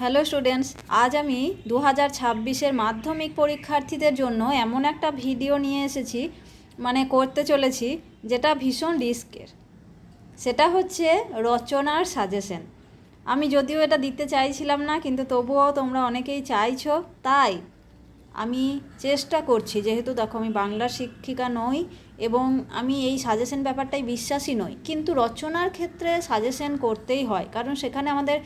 Hello students, আজ আমি দু হাজার ছাব্বিশের মাধ্যমিক পরীক্ষার্থীদের জন্য এমন একটা ভিডিও নিয়ে এসেছি মানে করতে চলেছি, যেটা ভীষণ রিস্কের। সেটা হচ্ছে রচনার সাজেশন। আমি যদিও এটা দিতে চাইছিলাম না, কিন্তু তবুও তোমরা অনেকেই চাইছো, তাই আমি চেষ্টা করছি, যেহেতু দেখো আমি বাংলার শিক্ষিকা নই এবং আমি এই সাজেশন ব্যাপারটাই বিশ্বাসী নই। কিন্তু রচনার ক্ষেত্রে সাজেশন করতেই হয়, কারণ সেখানে আমাদের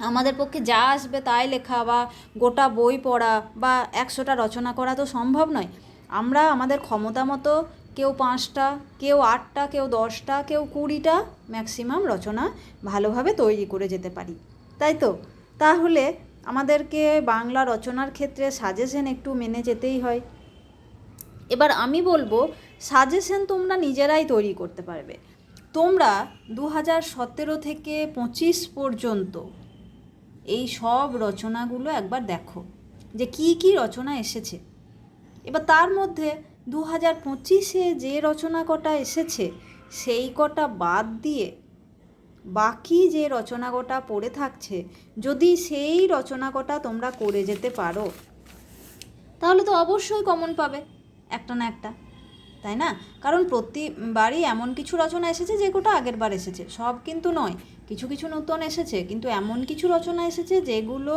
আমাদের পক্ষে যা আসবে তাই লেখা বা গোটা বই পড়া বা একশোটা রচনা করা তো সম্ভব নয়। আমরা আমাদের ক্ষমতা মতো কেউ পাঁচটা, কেউ আটটা, কেউ দশটা, কেউ কুড়িটা ম্যাক্সিমাম রচনা ভালোভাবে তৈরি করে যেতে পারি। তাই তো? তাহলে আমাদেরকে বাংলা রচনার ক্ষেত্রে সাজেশন একটু মেনে যেতেই হয়। এবার আমি বলব সাজেশন তোমরা নিজেরাই তৈরি করতে পারবে। তোমরা দু হাজার সতেরো থেকে পঁচিশ পর্যন্ত এই সব রচনাগুলো একবার দেখো, যে কি কি রচনা এসেছে। এবার তার মধ্যে দু হাজার পঁচিশে যে রচনা কটা এসেছে, সেই কটা বাদ দিয়ে বাকি যে রচনা কটা পড়ে থাকছে, যদি সেই রচনা কটা তোমরা করে যেতে পারো, তাহলে তো অবশ্যই কমন পাবে, একটা না একটা, তাই না? কারণ প্রতিবারই এমন কিছু রচনা এসেছে যে কোটা আগের বার এসেছে, সব কিন্তু নয়। কিছু কিছু নতুন এসেছে, কিন্তু এমন কিছু রচনা এসেছে যেগুলো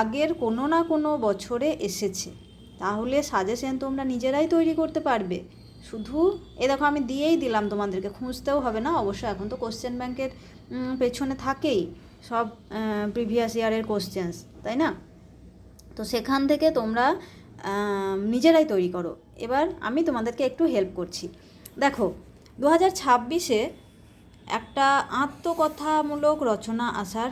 আগের কোনো না কোনো বছরে এসেছে। তাহলে সাজেশন তোমরা নিজেরাই তৈরি করতে পারবে। শুধু এ দেখো আমি দিয়েই দিলাম তোমাদেরকে, খুঁজতেও হবে না অবশ্য এখন তো কোশ্চেন ব্যাংকের পেছনে থাকেই সব প্রিভিয়াস ইয়ারের কোশ্চেন্স তাই না? তো সেখান থেকে তোমরা নিজেরাই তৈরি করো। এবার আমি তোমাদেরকে একটু হেল্প করছি। দেখো দু হাজার ছাব্বিশে একটা আত্মকথামূলক রচনা আসার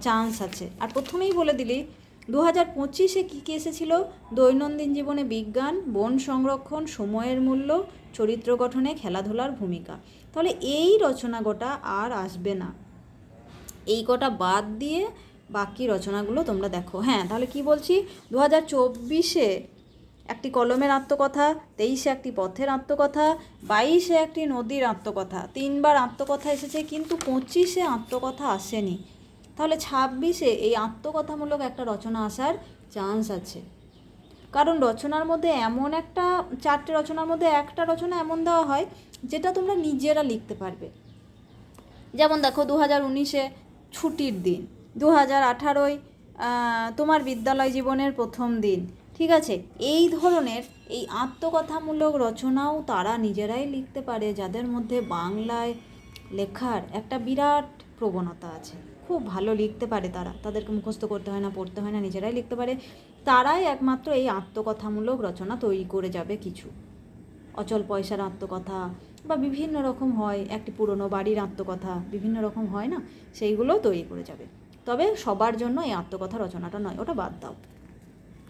চান্স আছে। আর প্রথমেই বলে দিলি দু হাজার পঁচিশে কী কী এসেছিল? দৈনন্দিন জীবনে বিজ্ঞান, বন সংরক্ষণ, সময়ের মূল্য, চরিত্র গঠনে খেলাধুলার ভূমিকা। তাহলে এই রচনা গোটা আর আসবে না। এই কটা বাদ দিয়ে বাকি রচনাগুলো তোমরা দেখো। হ্যাঁ তাহলে কি বলছি? দু হাজার চব্বিশে একটি কলমের আত্মকথা, তেইশে একটি পথের আত্মকথা, বাইশে একটি নদীর আত্মকথা। তিনবার আত্মকথা এসেছে, কিন্তু পঁচিশে আত্মকথা আসেনি। তাহলে ছাব্বিশে এই আত্মকথামূলক একটা রচনা আসার চান্স আছে। কারণ রচনার মধ্যে এমন একটা, চারটে রচনার মধ্যে একটা রচনা এমন দেওয়া হয়, যেটা তোমরা নিজেরা লিখতে পারবে। যেমন দেখো দু হাজার উনিশে ছুটির দিন দু হাজার আঠারোয় তোমার বিদ্যালয় জীবনের প্রথম দিন। ঠিক আছে, এই ধরনের এই আত্মকথামূলক রচনাও তারা নিজেরাই লিখতে পারে, যাদের মধ্যে বাংলায় লেখার একটা বিরাট প্রবণতা আছে। খুব ভালো লিখতে পারে তারা, তাদেরকে মুখস্থ করতে হয় না, পড়তে হয় না, নিজেরাই লিখতে পারে। তারাই একমাত্র এই আত্মকথামূলক রচনা তৈরি করে যাবে কিছু। অচল পয়সার আত্মকথা বা বিভিন্ন রকম হয়, একটি পুরনো বাড়ির আত্মকথা, বিভিন্ন রকম হয় না, সেইগুলোও তৈরি করে যাবে। তবে সবার জন্য এই আত্মকথা রচনাটা নয়, ওটা বাদ দাও।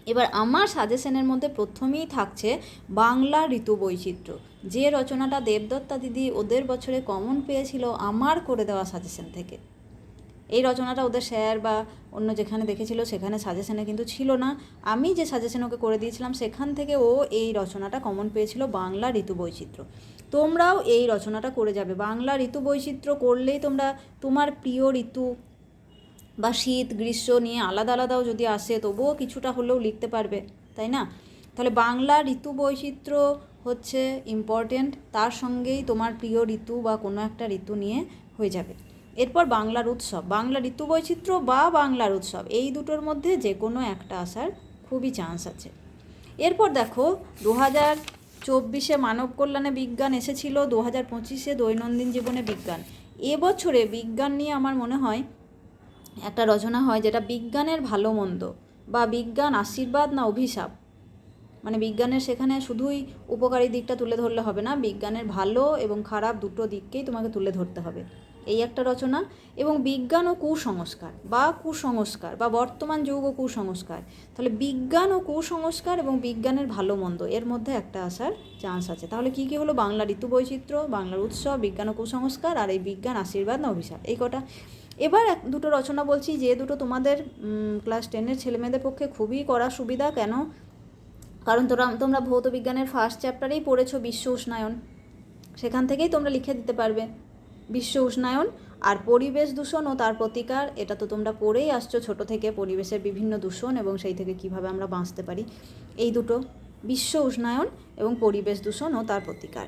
এবার আমার সাজেশনের মধ্যে প্রথমেই থাকছে বাংলা ঋতু বৈচিত্র্য। যে রচনাটা দেবদত্তা দিদি ওদের বছরে কমন পেয়েছিল আমার করে দেওয়া সাজেশন থেকে। এই রচনাটা ওদের স্যার বা অন্য যেখানে দেখেছিল সেখানে সাজেশনে কিন্তু ছিল না। আমি যে সাজেশন ওকে করে দিয়েছিলাম সেখান থেকে ও এই রচনাটা কমন পেয়েছিল বাংলা ঋতু বৈচিত্র্য। তোমরাও এই রচনাটা করে যাবে। বাংলা ঋতু বৈচিত্র্য করলেই তোমরা তোমার প্রিয় ঋতু বা শীত, গ্রীষ্ম নিয়ে আলাদা আলাদাও যদি আসে, তবুও কিছুটা হলেও লিখতে পারবে, তাই না? তাহলে বাংলা ঋতু বৈচিত্র্য হচ্ছে ইম্পর্টেন্ট তার সঙ্গেই তোমার প্রিয় ঋতু বা কোনো একটা ঋতু নিয়ে হয়ে যাবে। এরপর বাংলার উৎসব, বাংলা ঋতু বৈচিত্র্য বা বাংলার উৎসব, এই দুটোর মধ্যে যে কোনো একটা আসার খুবই চান্স আছে। এরপর দেখো দু হাজার চব্বিশে মানব কল্যাণে বিজ্ঞান এসেছিল দু হাজার পঁচিশে দৈনন্দিন জীবনে বিজ্ঞান। এবছরে বিজ্ঞান নিয়ে আমার মনে হয় একটা রচনা হয় যেটা বিজ্ঞানের ভালো মন্দ বা বিজ্ঞান আশীর্বাদ না অভিশাপ। মানে বিজ্ঞানের সেখানে শুধুই উপকারী দিকটা তুলে ধরলে হবে না, বিজ্ঞানের ভালো এবং খারাপ দুটো দিককেই তোমাকে তুলে ধরতে হবে। এই একটা রচনা এবং বিজ্ঞান ও কুসংস্কার বা কুসংস্কার বা বর্তমান যুগ ও কুসংস্কার। তাহলে বিজ্ঞান ও কুসংস্কার এবং বিজ্ঞানের ভালো মন্দ, এর মধ্যে একটা আসার চান্স আছে। তাহলে কী কী হলো? বাংলা ঋতু বৈচিত্র্য, বাংলার উৎসব বিজ্ঞান ও কুসংস্কার আর এই বিজ্ঞান আশীর্বাদ না অভিশাপ। এই কটা এবার এক দুটো রচনা বলছি, যে দুটো তোমাদের ক্লাস টেনের ছেলেমেয়েদের পক্ষে খুবই করা সুবিধা। কেন? কারণ তোরা, তোমরা ভৌত বিজ্ঞানের ফার্স্ট চ্যাপ্টারেই পড়েছো বিশ্ব উষ্ণায়ন। সেখান থেকেই তোমরা লিখে দিতে পারবে। বিশ্ব উষ্ণায়ন আর পরিবেশ দূষণ ও তার প্রতিকার, এটা তো তোমরা পড়েই আসছো ছোট থেকে, পরিবেশের বিভিন্ন দূষণ এবং সেই থেকে কীভাবে আমরা বাঁচতে পারি। এই দুটো, বিশ্ব উষ্ণায়ন এবং পরিবেশ দূষণ ও তার প্রতিকার।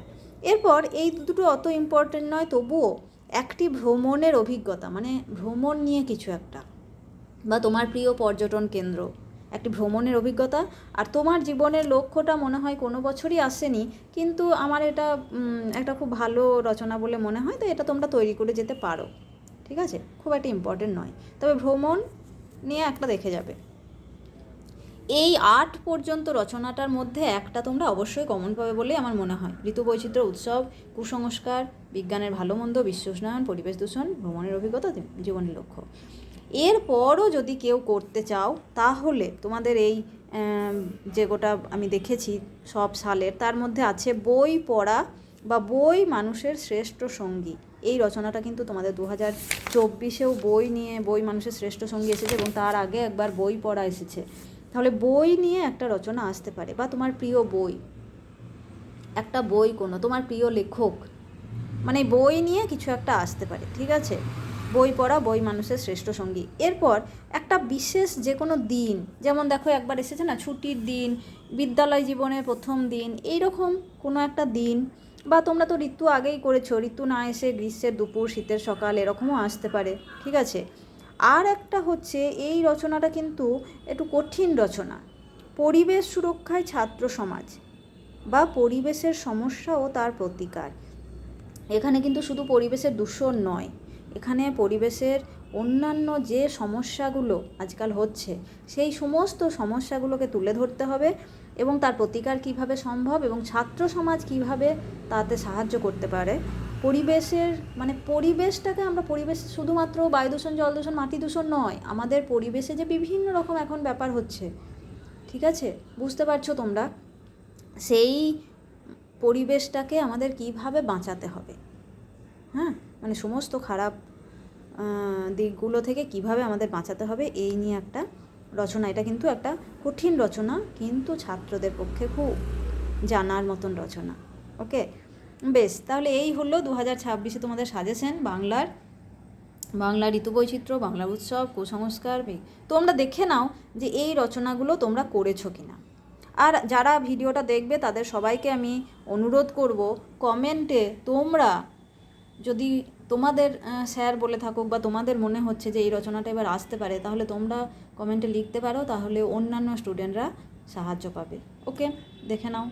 এরপর এই দুটো অত ইম্পর্টেন্ট নয়, তবুও একটি ভ্রমণের অভিজ্ঞতা মানে ভ্রমণ নিয়ে কিছু একটা, বা তোমার প্রিয় পর্যটন কেন্দ্র, একটি ভ্রমণের অভিজ্ঞতা। আর তোমার জীবনের লক্ষ্যটা মনে হয় কোনো বছরই আসেনি, কিন্তু আমার এটা একটা খুব ভালো রচনা বলে মনে হয় তো এটা তোমরা তৈরি করে যেতে পারো। ঠিক আছে? খুব একটা ইম্পর্টেন্ট নয়। তবে ভ্রমণ নিয়ে একটা দেখে যাবে। এই আট পর্যন্ত রচনাটার মধ্যে একটা তোমরা অবশ্যই কমন পাবে বলেই আমার মনে হয়। ঋতু বৈচিত্র্য উৎসব, কুসংস্কার, বিজ্ঞানের ভালো মন্দ বিশ্ব উষ্ণায়ন পরিবেশ দূষণ, ভ্রমণের অভিজ্ঞতা, জীবনের লক্ষ্য। এরপরও যদি কেউ করতে চাও, তাহলে তোমাদের এই যে গোটা আমি দেখেছি সব সালের, তার মধ্যে আছে বই পড়া বা বই মানুষের শ্রেষ্ঠ সঙ্গী। এই রচনাটা কিন্তু তোমাদের দু হাজার চব্বিশেও বই নিয়ে বই মানুষের শ্রেষ্ঠ সঙ্গী এসেছে এবং তার আগে একবার বই পড়া এসেছে। তাহলে বই নিয়ে একটা রচনা আসতে পারে, বা তোমার প্রিয় বই। একটা বই কোনো, তোমার প্রিয় লেখক। মানে বই নিয়ে কিছু একটা আসতে পারে, ঠিক আছে? বই পড়া, বই মানুষের শ্রেষ্ঠ সঙ্গী। এরপর একটা বিশেষ যে কোনো দিন, যেমন দেখো একবার এসেছে না, ছুটির দিন, বিদ্যালয় জীবনের প্রথম দিন এই রকম কোনো একটা দিন, বা তোমরা তো ঋতু আগেই করেছ, ঋতু না এসে গ্রীষ্মের দুপুর, শীতের সকাল, এরকমও আসতে পারে, ঠিক আছে? আর একটা হচ্ছে, এই রচনাটা কিন্তু একটু কঠিন রচনা। পরিবেশ সুরক্ষায় ছাত্র সমাজ বা পরিবেশের সমস্যা ও তার প্রতিকার। এখানে কিন্তু শুধু পরিবেশের দূষণ নয়, এখানে পরিবেশের অন্যান্য যে সমস্যাগুলো আজকাল হচ্ছে, সেই সমস্ত সমস্যাগুলোকে তুলে ধরতে হবে এবং তার প্রতিকার কীভাবে সম্ভব এবং ছাত্র সমাজ কীভাবে তাতে সাহায্য করতে পারে পরিবেশের মানে পরিবেশটাকে আমরা পরিবেশ শুধুমাত্র বায়ু দূষণ, জল দূষণ, মাটি দূষণ নয়, আমাদের পরিবেশে যে বিভিন্ন রকম এখন ব্যাপার হচ্ছে, ঠিক আছে? বুঝতে পারছ তোমরা? সেই পরিবেশটাকে আমাদের কীভাবে বাঁচাতে হবে? হ্যাঁ? মানে সমস্ত খারাপ দিকগুলো থেকে কীভাবে আমাদের বাঁচাতে হবে, এই নিয়ে একটা রচনা, এটা কিন্তু একটা কঠিন রচনা, কিন্তু ছাত্রদের পক্ষে খুব জানার মতন রচনা, ওকে? বেশ, তাহলে এই হলো দু হাজার ছাব্বিশে তোমাদের সাজেশন বাংলার। বাংলা ঋতু বৈচিত্র্য বাংলা উৎসব, কুসংস্কার তোমরা দেখে নাও যে এই রচনাগুলো তোমরা করেছ কিনা। আর যারা ভিডিওটা দেখবে, তাদের সবাইকে আমি অনুরোধ করব, কমেন্টে তোমরা যদি তোমাদের স্যার বলে থাকুক বা তোমাদের মনে হচ্ছে যে এই রচনাটা এবার আসতে পারে, তাহলে তোমরা কমেন্টে লিখতে পারো, তাহলে অন্যান্য স্টুডেন্টরা সাহায্য পাবে। ওকে, দেখে নাও।